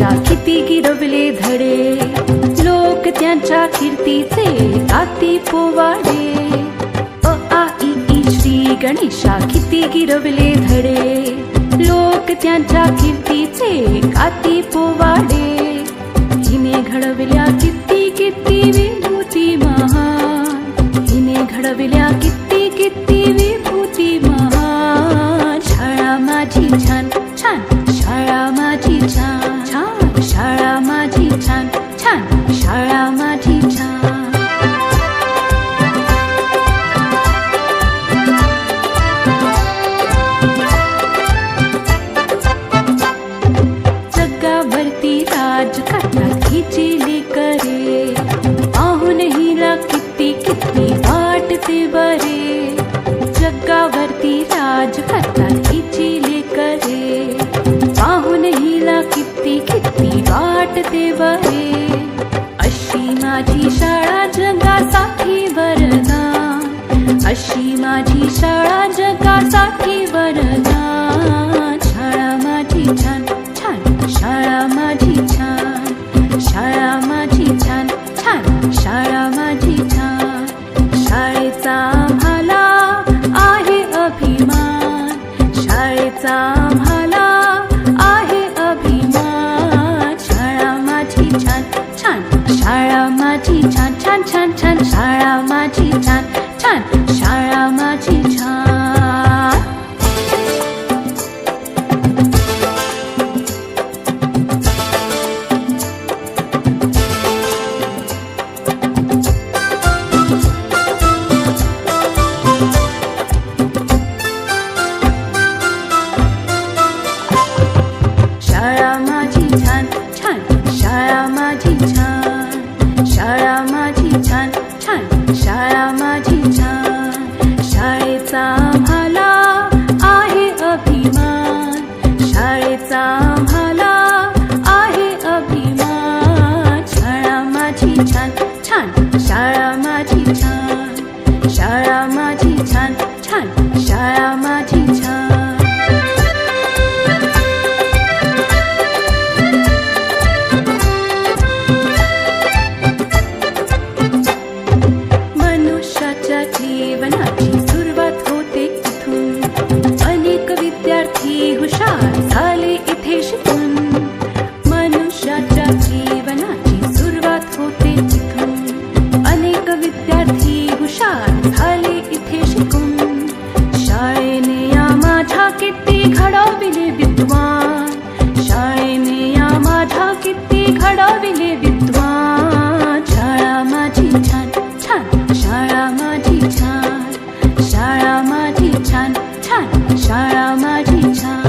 त्यांच्या किती गिरवले धडे. लोक त्यांच्या कीर्तीचे गाती पोवाडे. अ आ इ ई श्री गणेशा किती गिरवले धडे. लोक त्यांच्या कीर्तीचे काती पोवाडे. छान माझी शाळा जगासाठी वरदान अशी माझी शाळा जगासाठी वरदान शाळा माझी छान छान. शाळा माझी छान. शाळा माझी छान छान. शाळा माझी छान. शाळेचा आम्हाला आहे अभिमान. शाळेचा आम्हाला आहे अभिमान. शाळा माझी छान छान शाळा माझी छान छान छान छान शाळा माझी छान घडविले विद्वान. शाळा माझी छान छान. शाळा माझी छान. शाळा माझी छान छान. शाळा माझी छान.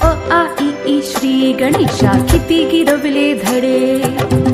अ आ श्री गणेशा किती गिरवले धडे.